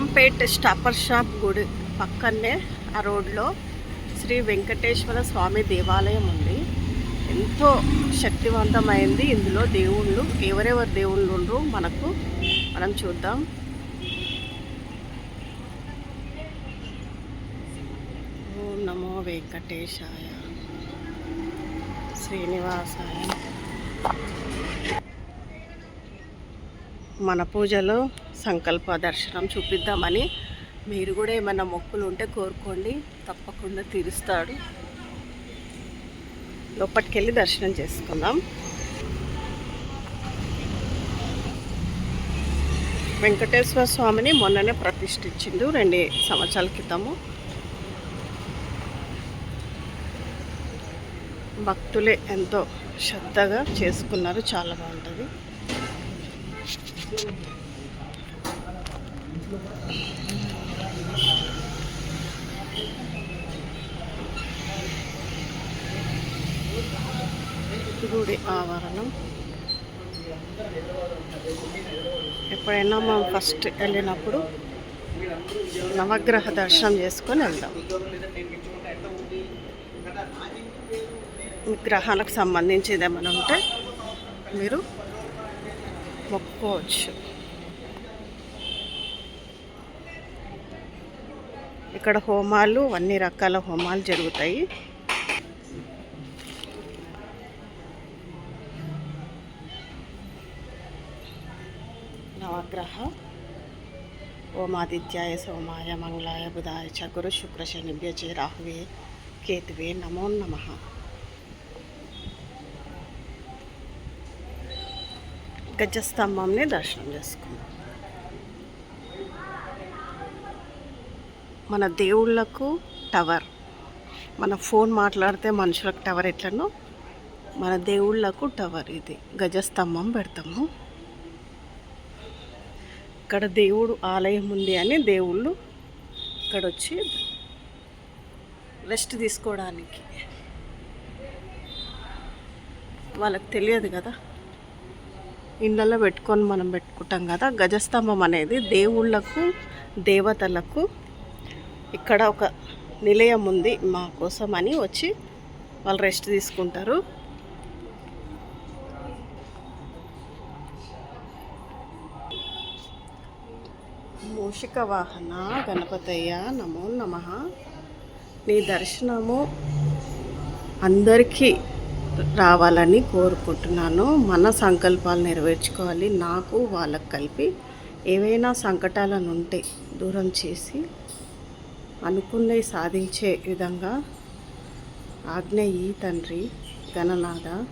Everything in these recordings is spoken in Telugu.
బేగంపేట్ స్టాపర్ షాప్ గుడి పక్కనే ఆ రోడ్లో శ్రీ వెంకటేశ్వర స్వామి దేవాలయం ఉంది. ఎంతో శక్తివంతమైంది ఇందులో దేవుళ్ళు ఎవరెవరు దేవుళ్ళు ఉండరు మనకు మనం చూద్దాం. ఓం నమో వెంకటేశాయ. శ్రీనివాసాయ. మన పూజలో సంకల్ప దర్శనం చూపిద్దామని. మీరు కూడా ఏమైనా మొక్కులు ఉంటే కోరుకోండి. తప్పకుండా తీరుస్తాడు. లోపలికి వెళ్ళి దర్శనం చేసుకుందాం. వెంకటేశ్వర స్వామిని మొన్ననే ప్రతిష్ఠించిండు రెండు సంవత్సరాల క్రితము. భక్తులే ఎంతో శ్రద్ధగా చేసుకున్నారు. చాలా బాగుంటుంది. గుడి ఆవరణం. ఎప్పుడైనా మనం ఫస్ట్ వెళ్ళినప్పుడు నవగ్రహ దర్శనం చేసుకొని వెళ్దాం. గ్రహాలకు సంబంధించి ఏమైనా ఉంటే మీరు మొక్కుకోవచ్చు ఇక్కడ హోమాలు అన్ని రకాల హోమాలు జరుగుతాయి. నవగ్రహ ఓమాదిత్యాయ సోమాయ మంగళాయ బుధాయ చ గురు శుక్ర శనిభ్య చే రాహువే కేతువే నమో నమ. గజస్తంభంని దర్శనం చేసుకున్నాం. మన దేవుళ్ళకు టవర్. మన ఫోన్ మాట్లాడితే మనుషులకు టవర్ ఎట్లనో మన దేవుళ్ళకు టవర్ ఇది. గజస్తంభం పెడతాము. ఇక్కడ దేవుడు ఆలయం ఉంది అని దేవుళ్ళు ఇక్కడ వచ్చి రెస్ట్ తీసుకోవడానికి. వాళ్ళకి తెలియదు కదా. ఇళ్ళల్లో పెట్టుకొని మనం పెట్టుకుంటాం కదా గజస్తంభం అనేది దేవుళ్ళకు దేవతలకు ఇక్కడ ఒక నిలయం ఉంది మా కోసం అని వచ్చి వాళ్ళు రెస్ట్ తీసుకుంటారు. మూషిక వాహన గణపతయ్య నమో నమ. నీ దర్శనము అందరికీ రావాలని కోరుకుంటున్నాను. మన సంకల్పాలు నెరవేర్చుకోవాలి. నాకు వాళ్ళకు కలిపి ఏవైనా సంకటాలను ఉంటే దూరం చేసి అనుకున్నవి సాధించే విధంగా ఆజ్ఞ ఈ తండ్రి గణనాథ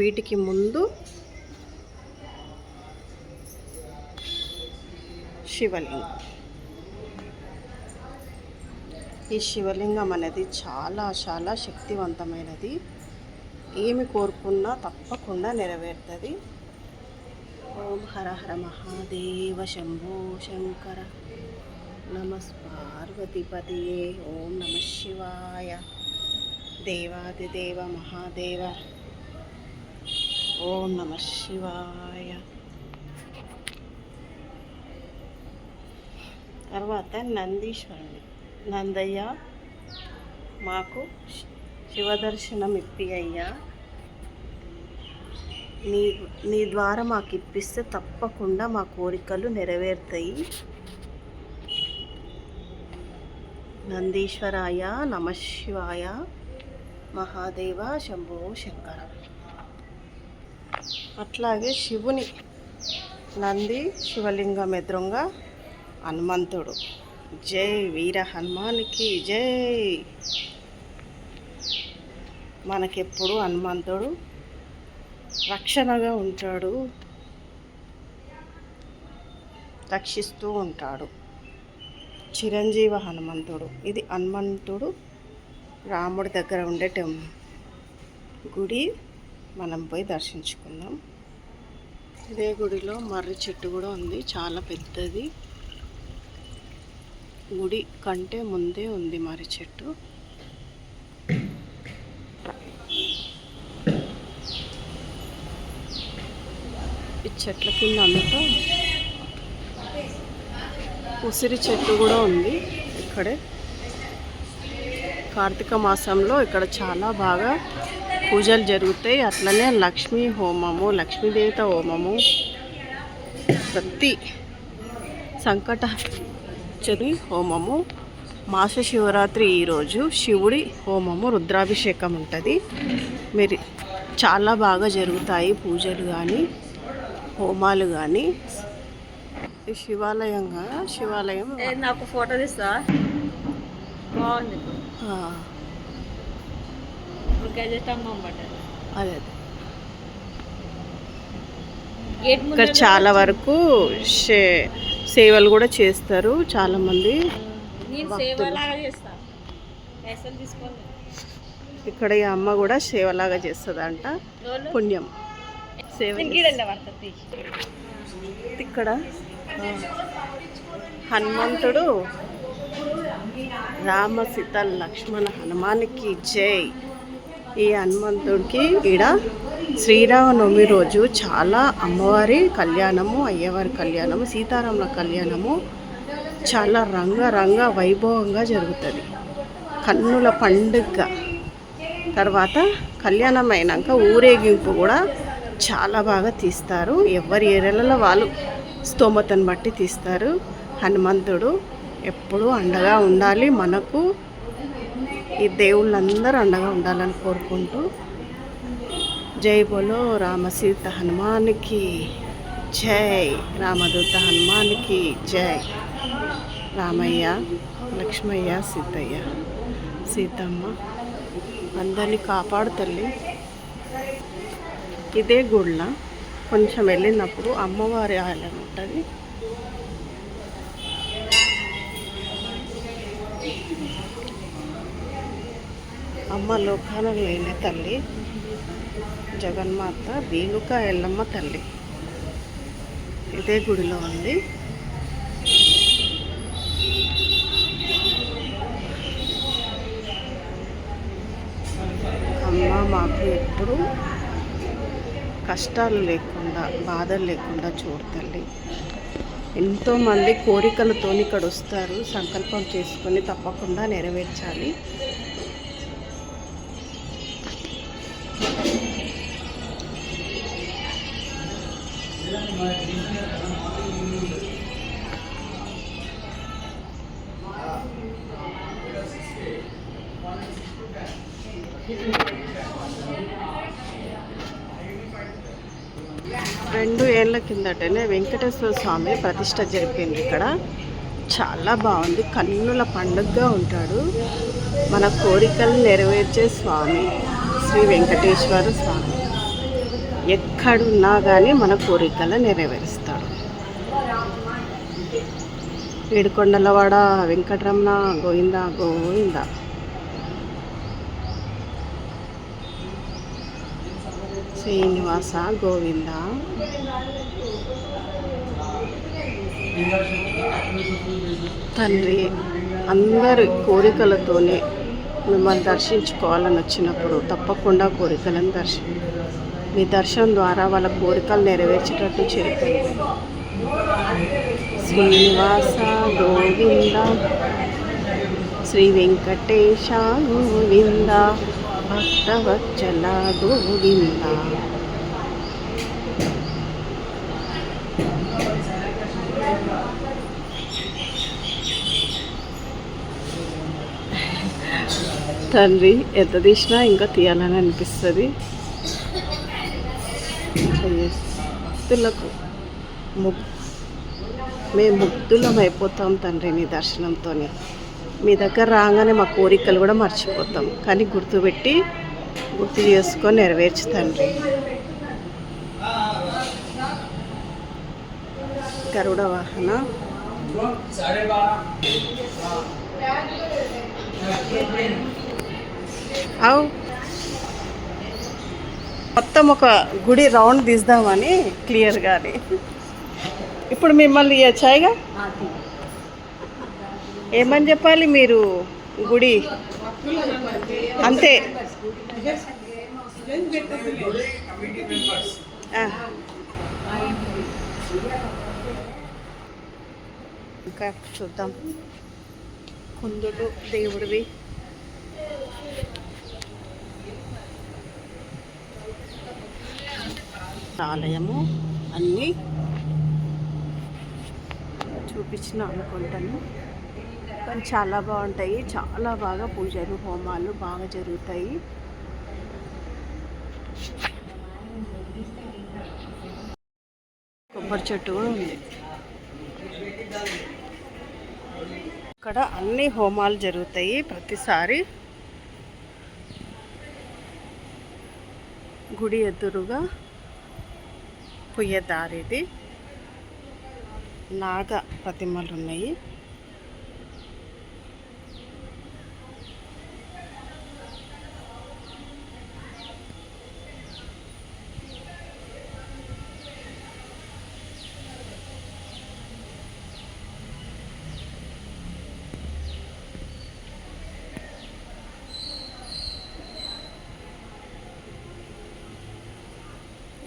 వీటికి ముందు శివలింగం. ఈ శివలింగం అనేది చాలా చాలా శక్తివంతమైనది. ఏమి కోరుకున్నా తప్పకుండా నెరవేరుతుంది. ఓం హర హర మహాదేవ శంభో శంకర నమస్ పార్వతీపతియే ఓం నమ శివాయ. దేవాదిదేవ మహాదేవ. ఓం నమ శివాయ. తర్వాత నందీశ్వరుని. నందయ్య మాకు శివదర్శనం ఇప్పి అయ్యా. నీ నీ ద్వారా మాకు ఇప్పిస్తే తప్పకుండా మా కోరికలు నెరవేరుతాయి. నందీశ్వరాయ నమశివాయ మహాదేవ శంభో శంకర. అట్లాగే శివుని. నంది శివలింగం ఎదురుగా హనుమంతుడు. జై వీర హనుమానికి జై. మనకెప్పుడు హనుమంతుడు రక్షణగా ఉంటాడు. రక్షిస్తూ ఉంటాడు. చిరంజీవ హనుమంతుడు. ఇది హనుమంతుడు రాముడి దగ్గర ఉండే టెం గుడి మనం పోయి దర్శించుకుందాం. ఇదే గుడిలో మర్రి చెట్టు కూడా ఉంది చాలా పెద్దది. గుడి కంటే ముందే ఉంది మర్రి చెట్టు. ఈ చెట్ల కింద అంతా ఉసిరి చెట్టు కూడా ఉంది ఇక్కడే. కార్తీక మాసంలో ఇక్కడ చాలా బాగా పూజలు జరుగుతాయి. అట్లనే లక్ష్మీ హోమము లక్ష్మీదేవత హోమము ప్రతి సంకట చని హోమము మాస శివరాత్రి ఈరోజు శివుడి హోమము రుద్రాభిషేకం ఉంటుంది. మీరు చాలా బాగా జరుగుతాయి పూజలు కానీ హోమాలు కానీ శివాలయంగా శివాలయం నాకు ఫోటో తీస్తా బాగుంది. ఇప్పుడు. పడ్డది. అదే ఇక్కడ చాలా వరకు సేవలు కూడా చేస్తారు చాలా మంది ఇక్కడ ఈ అమ్మ కూడా సేవలాగా చేస్తుందంట. పుణ్యం. సేవ ఇక్కడ హనుమంతుడు రామ సీత లక్ష్మణ హనుమానికి జై. ఈ హనుమంతుడికి ఈడ శ్రీరామనవమి రోజు చాలా అమ్మవారి కళ్యాణము అయ్యవారి కళ్యాణము సీతారాముల కళ్యాణము చాలా రంగరంగ వైభవంగా జరుగుతుంది. కన్నుల పండుగ. తర్వాత కళ్యాణం అయినాక ఊరేగింపు కూడా చాలా బాగా తీస్తారు. ఎవరి ఏరియాలలో వాళ్ళు స్తోమతను బట్టి తీస్తారు. హనుమంతుడు ఎప్పుడూ అండగా ఉండాలి. మనకు ఈ దేవుళ్ళందరూ అండగా ఉండాలని కోరుకుంటూ జై బోలో రామసీత హనుమానికి జై. రామదూత హనుమానికి జై. రామయ్య లక్ష్మయ్య సీతయ్య సీతమ్మ అందరినీ కాపాడు తల్లి. ఇదే గుళ్ళ. కొంచెం వెళ్ళినప్పుడు అమ్మవారి ఆలయం ఉంటుంది. అమ్మ లోకాన లేని తల్లి జగన్మాత వేణుక ఎల్లమ్మ తల్లి. ఇదే గుడిలో ఉంది. అమ్మ మాకు ఎప్పుడు కష్టాలు లేకుండా బాధలు లేకుండా చూడు తల్లి. ఎంతోమంది కోరికలతో ఇక్కడ వస్తారు సంకల్పం చేసుకొని తప్పకుండా నెరవేర్చాలి. రెండు ఏళ్ళ కిందటనే వెంకటేశ్వర స్వామి ప్రతిష్ట జరిపింది ఇక్కడ. చాలా బాగుంది. కన్నుల పండుగగా ఉంటాడు. మన కోరికలు నెరవేర్చే స్వామి శ్రీ వెంకటేశ్వర స్వామి. ఎక్కడున్నా కానీ మన కోరికలు నెరవేరుస్తాడు. ఏడుకొండలవాడ వెంకటరమణ గోవింద గోవింద. శ్రీనివాస గోవింద. తండ్రి అందరి కోరికలతోనే మిమ్మల్ని దర్శించుకోవాలని వచ్చినప్పుడు తప్పకుండా కోరికలను దర్శనం మీ దర్శనం ద్వారా వాళ్ళ కోరికలు నెరవేర్చేటట్టు చేరుతుంది శ్రీనివాస గోవింద శ్రీ వెంకటేశ గోవింద. భక్తవచ్చల గోవింద తండ్రి ఎంత తీసినా ఇంకా తీయాలని అనిపిస్తుంది. భక్తులకు ముక్ మేము ముగ్ధులం అయిపోతాం తండ్రి నీ దర్శనంతోనే. మీ దగ్గర రాగానే మా కోరికలు కూడా మర్చిపోతాం. కానీ గుర్తుపెట్టి గుర్తు చేసుకొని నెరవేర్చు తండ్రి. గరుడ వాహన. అవు. మొత్తం ఒక గుడి రౌండ్ తీద్దామని క్లియర్గాని. ఇప్పుడు మిమ్మల్ని ఇచ్చాయిగా ఏమని చెప్పాలి మీరు గుడి? అంతే. ఇంకా చూద్దాం. కుందులు దేవుడివి. ఆలయము అన్నీ చూపించిన అనుకుంటాను. కానీ చాలా బాగుంటాయి. చాలా బాగా పూజలు హోమాలు బాగా జరుగుతాయి. కొబ్బరి చెట్టు కూడా ఉంది. ఇక్కడ అన్ని హోమాలు జరుగుతాయి ప్రతిసారి. గుడి ఎదురుగా పొయ్యే దారిది నాగ ప్రతిమలు ఉన్నాయి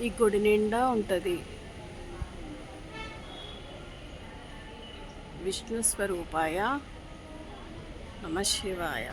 ఈ గుడి నిండా ఉంటుంది. విష్ణు స్వరూపాయ నమ శివాయ.